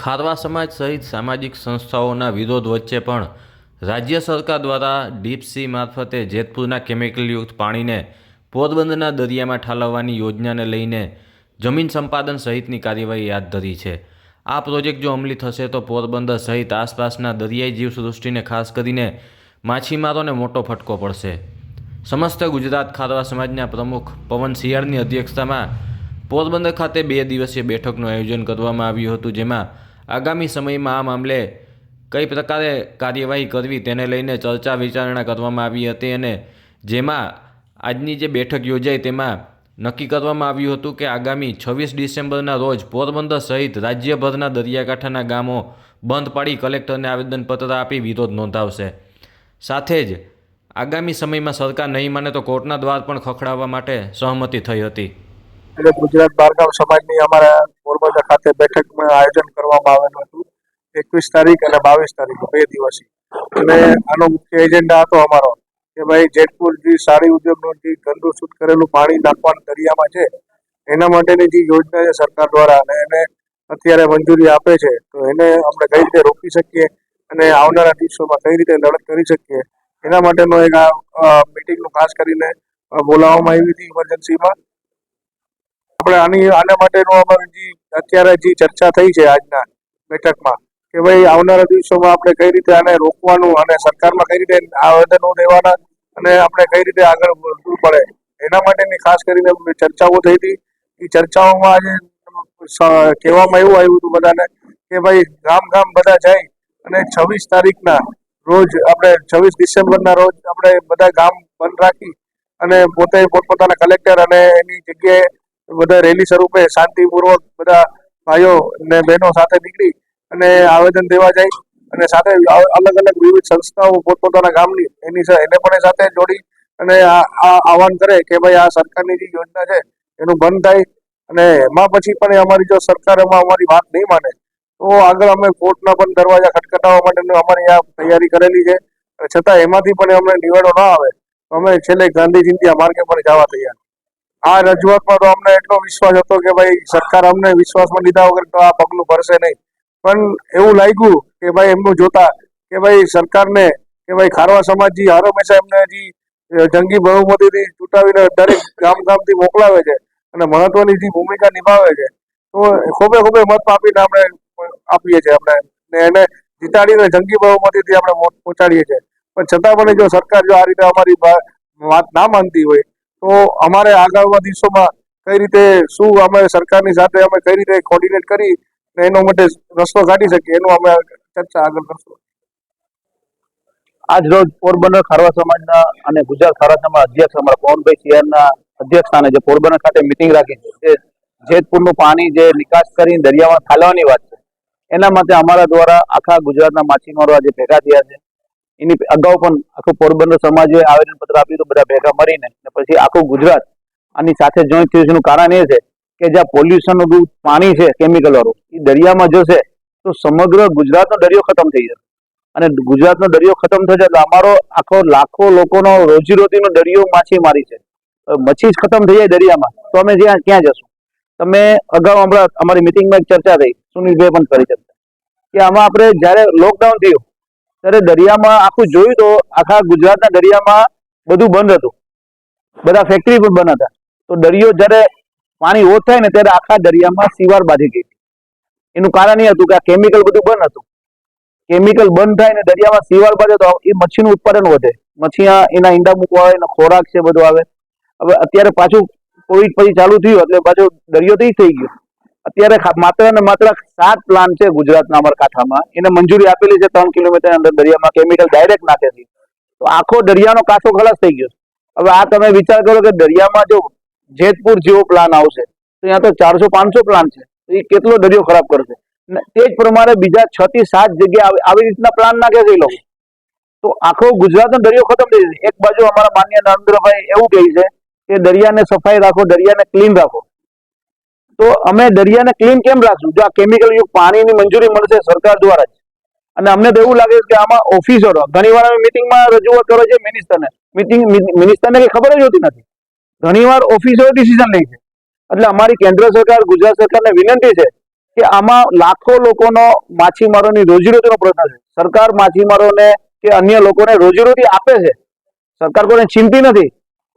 ખારવા સમાજ સહિત સામાજિક સંસ્થાઓના વિરોધ વચ્ચે પણ રાજ્ય સરકાર દ્વારા ડીપસી મારફતે જેતપુરના કેમિકલયુક્ત પાણીને પોરબંદરના દરિયામાં ઠાલવવાની યોજનાને લઈને જમીન સંપાદન સહિતની કાર્યવાહી હાથ ધરી છે. આ પ્રોજેક્ટ જો અમલી થશે તો પોરબંદર સહિત આસપાસના દરિયાઈ જીવસૃષ્ટિને ખાસ કરીને માછીમારોને મોટો ફટકો પડશે. સમસ્ત ગુજરાત ખારવા સમાજના પ્રમુખ પવન સિયાળની અધ્યક્ષતામાં પોરબંદર ખાતે બે દિવસીય બેઠકનું આયોજન કરવામાં આવ્યું હતું, જેમાં આગામી સમયમાં આ મામલે કઈ પ્રકારે કાર્યવાહી કરવી તેને લઈને ચર્ચા વિચારણા કરવામાં આવી હતી અને જેમાં આજની જે બેઠક યોજાઈ તેમાં નક્કી કરવામાં આવ્યું હતું કે આગામી છવ્વીસ ડિસેમ્બરના રોજ પોરબંદર સહિત રાજ્યભરના દરિયાકાંઠાના ગામો બંધ પાડી કલેક્ટરને આવેદનપત્ર આપી વિરોધ નોંધાવશે. સાથે જ આગામી સમયમાં સરકાર નહીં માને તો કોર્ટના દ્વાર પણ ખખડાવવા માટે સહમતિ થઈ હતી. એટલે ગુજરાત બારગામ સમાજની અમારા પોરબંદર ખાતે બેઠકનું આયોજન કરવામાં આવેલું હતું. એકવીસ તારીખ અને બાવીસ તારીખ, બે દિવસી અને આનો મુખ્ય એજન્ડા હતો અમારો કે ભાઈ જેતપુર જે સાડી ઉદ્યોગનું જે ગંદુ શુદ્ધ કરેલું પાણી નાખવાનું દરિયામાં છે, એના માટેની જે યોજના છે સરકાર દ્વારા અને એને અત્યારે મંજૂરી આપે છે, તો એને આપણે કઈ રીતે રોકી શકીએ અને આવનારા દિવસોમાં કઈ રીતે લડત કરી શકીએ, એના માટેનો એક આ મિટિંગનું ખાસ કરીને બોલાવવામાં આવી હતી ઇમરજન્સીમાં આપણે આની, આના માટેનું અમારી જે, અત્યારે જે ચર્ચા થઈ છે આજના બેઠકમાં, કે ભાઈ આવનારા દિવસોમાં આપણે કઈ રીતે આને રોકવાનું અને સરકારમાં કઈ રીતે આવેદનો દેવાના અને આપણે કઈ રીતે આગળ વધવું પડે, એના માટેની ખાસ કરીને ચર્ચાઓ થઈ હતી. એ ચર્ચાઓમાં આજે કહેવામાં એવું આવ્યું હતું બધાને કે ભાઈ ગામ ગામ બધા જાય અને છવ્વીસ તારીખના રોજ આપણે, છવ્વીસ ડિસેમ્બરના રોજ આપણે બધા ગામ બંધ રાખી અને પોતે પોતપોતાના કલેક્ટર અને એની જગ્યાએ બધા રેલી સ્વરૂપે શાંતિપૂર્વક બધા ભાઈઓ ને બહેનો સાથે નીકળી અને આવેદન દેવા જાય અને સાથે અલગ અલગ વિવિધ સંસ્થાઓ પોતપોતાના ગામની એની એને પણ સાથે જોડી અને આ આહવાન કરે કે ભાઈ આ સરકારની જે યોજના છે એનું બંધ થાય અને એમાં પછી પણ અમારી જો સરકાર એમાં અમારી વાત નહીં માને, તો આગળ અમે કોર્ટના પણ દરવાજા ખટખટાવવા માટેની અમારી આ તૈયારી કરેલી છે છતાં એમાંથી પણ અમને નિવેડો ન આવે. અમે છેલ્લે ગાંધી આ માર્ગે પર જવા તૈયાર. આ રજૂઆતમાં તો અમને એટલો વિશ્વાસ હતો કે ભાઈ સરકાર અમને વિશ્વાસમાં લીધા વગર તો આ પગલું ભરશે નહીં. પણ એવું લાગ્યું કે ભાઈ એમનું જોતા કે ભાઈ સરકારને કે ભાઈ ખારવા સમાજ જે હર હંમેશા એમને હજી જંગી બહુમતીથી ચૂંટાવીને દરેક ગામ ગામથી મોકલાવે છે અને મહત્વની જે ભૂમિકા નિભાવે છે. તો ખોબે ખોબે મત આપીને આપણે આપીએ છીએ આપણે ને એને જીતાડીને જંગી બહુમતીથી આપણે પહોંચાડીએ છીએ. પણ છતાં પણ જો સરકાર જો આ રીતે અમારી વાત ના માનતી હોય તો અમારે આગળના દિવસોમાં કઈ રીતે, શું અમે સરકારની સાથે અમે કઈ રીતે કોર્ડિનેટ કરી એનો માટે રસ્તો કાઢી શકીએ, એનું અમે ચર્ચા આગળ કરશું. આજ રોજ પોરબંદર ખારવા સમાજના અને ગુજરાત ખારવા સમાજ અધ્યક્ષ અમારા પવનભાઈ સિયારના અધ્યક્ષ સ્થાને જે પોરબંદર ખાતે મિટિંગ રાખી છે જેતપુરનું પાણી જે નિકાસ કરીને દરિયામાં ઠાલવાની વાત છે, એના માટે અમારા દ્વારા આખા ગુજરાતના માછીમારો આજે ભેગા થયા છે. એની અગાઉ પણ આખું પોરબંદર સમાજે આવેદનપત્ર આપ્યું હતું, બધા ભેગા મળીને. પછી આખું ગુજરાત. આની સાથે જોઈન્ટ થયું છે એનું કારણ એ છે કે જ્યાં પોલ્યુશનનું પાણી છે કેમિકલ વાળું, એ દરિયામાં જશે તો સમગ્ર ગુજરાતનો દરિયો ખતમ થઈ જશે. અને ગુજરાતનો દરિયો ખતમ થશે એટલે અમારો આખો લાખો લોકોનો રોજીરોટીનો દરિયો માછીમારી છે. મચ્છી જ ખતમ થઈ જાય દરિયામાં. તો અમે જ્યાં, ક્યાં જશું? તમે અગાઉ હમણાં અમારી મિટિંગમાં એક ચર્ચા થઈ, સુનિલભાઈ પણ કરી ચર્ચા. કે આમાં આપણે જ્યારે લોકડાઉન થયું, ત્યારે દરિયામાં આખું જોયું તો આખા ગુજરાતના દરિયામાં બધું બંધ હતું. બધા ફેક્ટરી પણ બંધ હતા. તો દરિયો જ્યારે પાણી ઓછ થાય ને ત્યારે આખા દરિયામાં સીવાર બાંધી ગઈ. એનું કારણ એ હતું કે આ કેમિકલ બધું બંધ હતું. કેમિકલ બંધ થાય ને દરિયામાં સીવાર બાજે તો એ મચ્છીનું ઉત્પાદન વધે. મચ્છી એના ઈંડા મૂકવા આવે, એનો ખોરાક છે બધું આવે. હવે અત્યારે પાછું કોવિડ પછી ચાલુ થયું એટલે પાછું દરિયો તો થઈ ગયો. અત્યારે માત્ર ને માત્ર સાત પ્લાન છે ગુજરાતના અમારા કાંઠામાં. એને મંજૂરી આપેલી છે ત્રણ કિલોમીટર અંદર દરિયામાં કેમિકલ ડાયરેક્ટ નાખે તો આખો દરિયાનો કાંઠો ખલાસ થઈ ગયો. હવે આ તમે વિચાર કરો કે દરિયામાં જો જેતપુર જેવો પ્લાન આવશે, તો ત્યાં તો ચારસો પાંચસો પ્લાન છે, તો એ કેટલો દરિયો ખરાબ કરશે? તે જ પ્રમાણે બીજા છ થી સાત જગ્યાએ આવી- રીતના પ્લાન નાખે છે એ તો આખો ગુજરાતનો દરિયો ખતમ થઈ જશે. એક બાજુ અમારા માન્ય નરેન્દ્રભાઈ એવું કહે છે કે દરિયાને સફાઈ રાખો, દરિયાને ક્લીન રાખો. તો અમે દરિયાને ક્લીન કેમ રાખશું? જો આ કેમિકલ યુક્ત પાણીની મંજૂરી મળશે સરકાર દ્વારા જ. અને અમને તો એવું લાગે છે કે આમાં ઓફિસરો ઘણી વાર અમે મિટિંગમાં રજૂઆત કરો છે મિનિસ્ટરને મિટિંગ મિનિસ્ટરને કઈ ખબર જ હોતી નથી. ઘણીવાર ઓફિસો ડિસિઝન લે છે. એટલે અમારી કેન્દ્ર સરકાર, ગુજરાત સરકારને વિનંતી છે કે આમાં લાખો લોકોનો માછીમારોની રોજીરોટીનો પ્રશ્ન છે. સરકાર માછીમારોને કે અન્ય લોકોને રોજીરોટી આપે છે. સરકાર કોઈને ચિંતી નથી.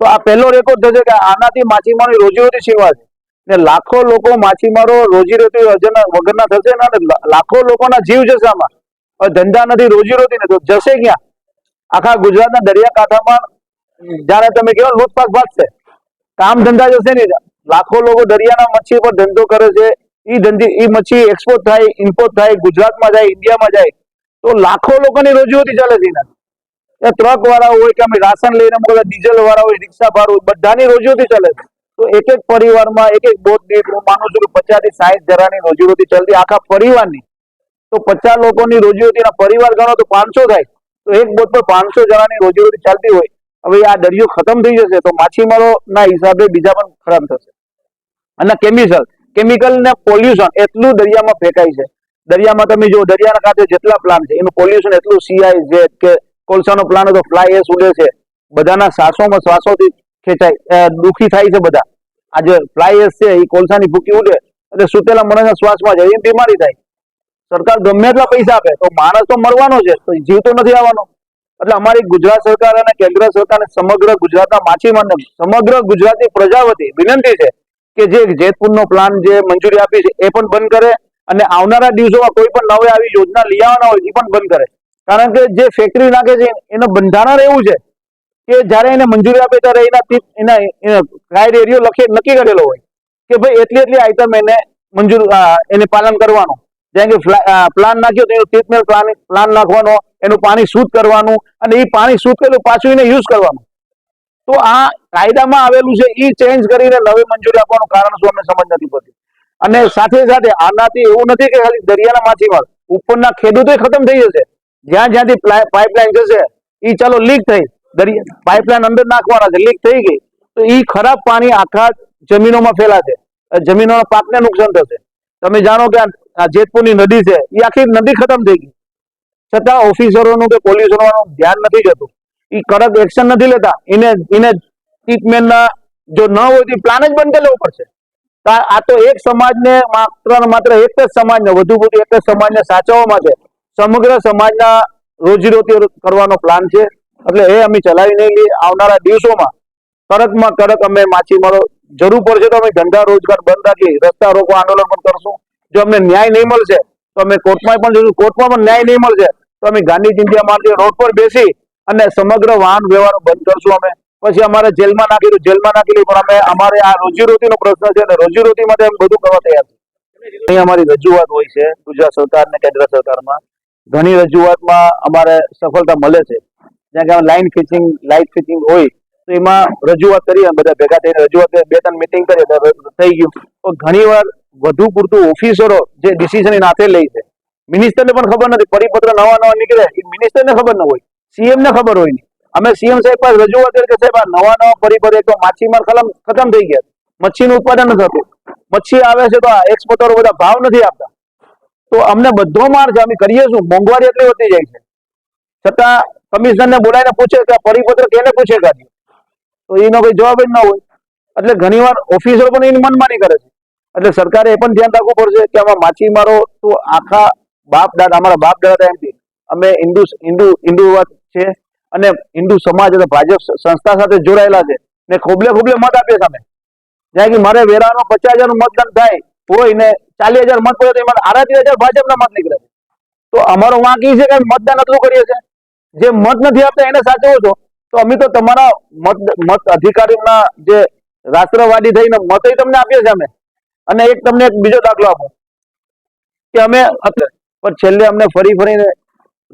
તો આ પહેલો રેકોર્ડ થશે કે આનાથી માછીમારોની રોજીરોટી છે. ને લાખો લોકો માછીમારો રોજીરોટી વગરના થશે ને લાખો લોકોના જીવ જશે આમાં. ધંધા નથી, રોજીરોટી નથી. જશે ક્યાં? આખા ગુજરાતના દરિયાકાંઠામાં જ્યારે તમે કહો લૂંટફાટ ભાગશે કામ ધંધા જશે નહીં. લાખો લોકો દરિયાના મચ્છી પર ધંધો કરે છે. એ ધંધી એ મચ્છી એક્સપોર્ટ થાય ઇમ્પોર્ટ થાય ગુજરાતમાં જાય ઇન્ડિયામાં જાય. તો લાખો લોકોની રોજીરોટી ચાલે છે એના. ટ્રક વાળા હોય કે અમે રાશન લઈને મોકલે ડીઝલ વાળા હોય રિક્ષા ભાર હોય, બધાની રોજીરોટી ચાલે છે. તો એક એક પરિવારમાં એક એક બોટ દીઠ હું માનું છું પચાસથી સાહીઠ જણાની રોજીરોટી ચાલતી. આખા પરિવારની. તો પચાસ લોકોની રોજીરોટીના પરિવાર ગણો તો પાંચસો થાય. તો એક બોટ પર પાંચસો જણાની રોજીરોટી ચાલતી હોય, હવે આ દરિયો ખતમ થઈ જશે તો માછીમારો ના હિસાબે બીજા પણ ખરાબ થશે. અને કેમિકલ કેમિકલ ને પોલ્યુશન એટલું દરિયામાં ફેંકાય છે. દરિયામાં તમે જો દરિયાના કાંઠે જેટલા પ્લાન છે, એનું પોલ્યુશન એટલું સીઆઈ જેટ કે કોલસાનો પ્લાન હતો ફ્લાય એસ ઉડે છે. બધાના શ્વાસોમાં શ્વાસોથી ખેંચાય દુઃખી થાય છે બધા. આ જે ફ્લાય એસ છે, એ કોલસાની ભૂકી ઉડે, એટલે સુતેલા માણસના શ્વાસમાં જાય એમ બીમારી થાય. સરકાર ગમે એટલા પૈસા આપે, તો માણસ તો મરવાનો છે, તો જીવ તો નથી આવવાનો. એટલે અમારી ગુજરાત સરકાર અને કેન્દ્ર સરકાર સમગ્ર ગુજરાતના માછીમારને સમગ્ર ગુજરાતની પ્રજા વતી વિનંતી છે કે જે જેતપુરનો પ્લાન જે મંજૂરી આપી છે, એ પણ બંધ કરે અને આવનારા દિવસોમાં કોઈ પણ નવી આવી યોજના લઈ આવવાના હોય, એ પણ બંધ કરે. કારણ કે જે ફેક્ટરી નાખે છે, એનું બંધારણ એવું છે કે જ્યારે એને મંજૂરી આપે ત્યારે એના એના ક્રાઇટેરિયો લખી નક્કી કરેલો હોય કે ભાઈ એટલી એટલી આઈટમ એને મંજૂર એને પાલન કરવાનું. જેમ કે પ્લાન નાખ્યો તો ટ્રીટમેન્ટ પ્લાન નાખવાનો, એનું પાણી શુદ્ધ કરવાનું અને એ પાણી શુદ્ધ કરેલું પાછું યુઝ કરવાનું. તો આ કાયદામાં આવેલું છે એ ચેન્જ કરીને નવી મંજૂરી આપવાનું કારણ શું અમને સમજ નથી પડતી. અને સાથે સાથે આનાથી એવું નથી કે ખાલી દરિયાના માછીમાર, ઉપરના ખેડૂતો ખતમ થઈ જશે. જ્યાં જ્યાંથી પાઇપલાઇન જશે એ ચાલો લીક થઈ. દરિયા પાઇપલાઇન અંદર નાખવાના છે લીક થઈ ગઈ. તો એ ખરાબ પાણી આખા જમીનોમાં ફેલાશે. જમીનોના પાકને નુકસાન થશે. તમે જાણો કે આ- જેતપુરની નદી છે એ આખી નદી ખતમ થઈ ગઈ. છતાં ઓફિસરોનું કે પોલીસરોનું ધ્યાન નથી જતું. એ કડક એક્શન નથી લેતા. એને એને ટ્રીટમેન્ટના જો ન હોય તો પ્લાન જ બંધ કરી લેવો પડશે. આ તો એક સમાજને માત્ર ને માત્ર એક જ સમાજને, વધુ વધુ એક જ સમાજને સાચવવા માટે સમગ્ર સમાજના રોજીરોટી કરવાનો પ્લાન છે. એટલે એ અમે ચલાવી નહીં આવનારા દિવસોમાં કડકમાં કડક અમે માછીમારો જરૂર પડશે તો અમે ધંધા રોજગાર બંધ રાખી રસ્તા રોકો આંદોલન પણ કરશું. જો અમને ન્યાય નહીં મળશે, તો અમે કોર્ટમાં પણ જઈશું. કોર્ટમાં પણ ન્યાય નહીં મળશે, તો અમે ગાંધી ચિંધ્યા માર્ગે રોડ પર બેસી અને સમગ્ર વાહન વ્યવહાર બંધ કરશું અમે. પછી અમારે જેલમાં નાખી દઉં જેલમાં નાખી દઉં પણ અમે અમારે આ રોજીરોટીનો પ્રશ્ન છે અને રોજીરોટી માટે અમે બધું કરવા તૈયાર છીએ અહીં અમારી રજૂઆત હોય છે ગુજરાત સરકાર અને કેન્દ્ર સરકારમાં. ઘણી રજૂઆતમાં અમારે સફળતા મળે છે. જ્યાં કે લાઇન ફિટિંગ લાઇટ ફિટિંગ હોય, તો એમાં રજૂઆત કરીએ બધા ભેગા થઈને રજૂઆત બે ત્રણ મિટિંગ કરીએ થઈ ગયું. તો ઘણી વાર વધુ પૂરતું ઓફિસરો જે ડિસિઝન એના હાથે લે છે. મિનિસ્ટરને પણ ખબર નથી. પરિપત્ર નવા નવા નીકળે એ મિનિસ્ટરને ખબર ન હોય. સીએમ ને ખબર હોય નહીં. અમે સીએમ સાહેબ પાસે રજૂઆત કરી કે સાહેબ, આ નવા નવા પરિપત્ર તો માછીમાર ખલમ ખતમ થઈ ગયા મચ્છીનું ઉત્પાદન થતું. મચ્છી આવે છે તો આ એક્સપોર્ટરો બધા ભાવ નથી આપતા. તો અમને બધો માર છે. અમે કરીએ શું? મોંઘવારી એટલી વધતી જાય છે. છતાં કમિશનરને બોલાવીને પૂછે કે પરિપત્ર કેને પૂછે કાઢ્યું તો એનો કોઈ જવાબ જ ન હોય. એટલે ઘણીવાર ઓફિસરો પણ એની મનમાની કરે છે. એટલે સરકારે એ પણ ધ્યાન રાખવું પડશે કે આમાં માછીમારો તો આખા બાપ દાદા, અમારા બાપ દાદા એમથી અમે હિન્દુ હિન્દુ હિન્દુ છે અને હિન્દુ સમાજ અને ભાજપ સંસ્થા સાથે જોડાયેલા છે. ને ખોબલે ખોબલે મત આપીએ સામે. જ્યાં કે મારે વેરાનો પચાસનું મતદાન થાય હોય ને ચાલીસ હજાર મત પડે તો એમાં આડત્રીસ હજાર ભાજપના મત નીકળે છે. તો અમારો વાંક એ છે કે મતદાન એટલું કરીએ છીએ. જે મત નથી આપતા એને સાચવો છો, તો અમે તો તમારા મત મત અધિકારીના જે રાષ્ટ્રવાદી થઈને મત તમને આપીએ છીએ અમે. અને એક તમને એક બીજો દાખલો આપો. કે અમે પણ છેલ્લે અમને ફરી ફરીને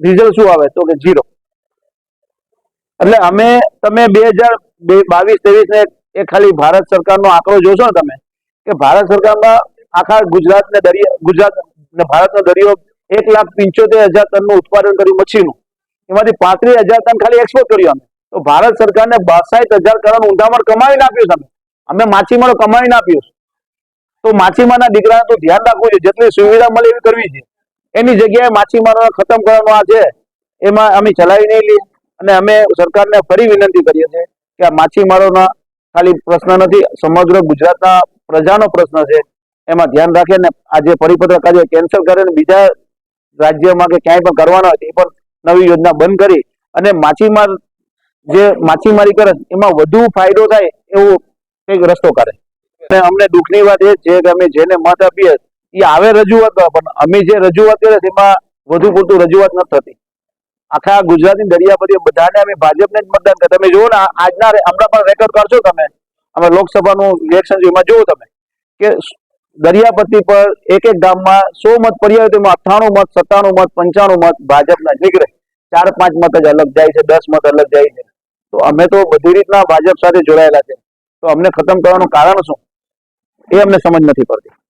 રિઝલ્ટ શું આવે? તો કે ઝીરો એટલે અમે, તમે બે હજાર બાવીસ, ત્રેવીસ ને એ ખાલી ભારત સરકારનો આંકડો જોશો ને તમે, કે ભારત સરકારમાં આખા ગુજરાત ને દરિયા, ગુજરાત ને ભારતનો દરિયો એક લાખ પંચોતેર હજાર ટનનું ઉત્પાદન કર્યું મચ્છીનું. એમાંથી પાંત્રીસ હજાર ટન ખાલી એક્સપોર્ટ કર્યું અમે. તો ભારત સરકારને બાસાઠ હજાર કરોડ ઊંધામણ કમાવીને આપ્યું તમે અમે. માછીમારો કમાવીને આપ્યું. તો માછીમારના દીકરાને તો ધ્યાન રાખવું છે, જેટલી સુવિધા મળે એવી કરવી છે. એની જગ્યાએ માછીમારોને ખતમ કરવાનો આ છે, એમાં અમે ચલાવી નહીં લઈએ. અને અમે સરકારને ફરી વિનંતી કરીએ છીએ કે આ માછીમારોના ખાલી પ્રશ્ન નથી, સમગ્ર ગુજરાતના પ્રજાનો પ્રશ્ન છે. એમાં ધ્યાન રાખે ને આ જે પરિપત્ર કાર્ય કેન્સલ કરીને બીજા રાજ્યમાં કે ક્યાંય પણ કરવાના હોય એ પણ નવી યોજના બંધ કરી અને માછીમાર જે માછીમારી કરે, એમાં વધુ ફાયદો થાય એવો કંઈક રસ્તો કાઢે. અને અમને દુઃખની વાત એ છે કે અમે જેને મત આપીએ એ આવે રજૂઆત પણ અમે જે રજૂઆત કરીએ એમાં વધુ પૂરતું રજૂઆત નથી થતી. આખા ગુજરાતની દરિયાપતિ બધાને અમે, ભાજપને જ મતદાન કરે તમે જુઓ ને આજના હમણાં પણ રેકોર્ડ કરશો તમે. અમે લોકસભાનું ઇલેક્શન એમાં જુઓ તમે. કે દરિયાપતિ પર એક એક ગામમાં સો મત પડ્યા હોય તો એમાં અઠ્ઠાણું મત, સત્તાણું મત, પંચાણું મત ભાજપના નીકળે. ચાર પાંચ મત જ અલગ જાય છે, દસ મત અલગ જાય છે. તો અમે તો બધી રીતના ભાજપ સાથે જોડાયેલા છે. તો અમને ખતમ કરવાનું કારણ શું? એ અમને સમજ નથી પડતી.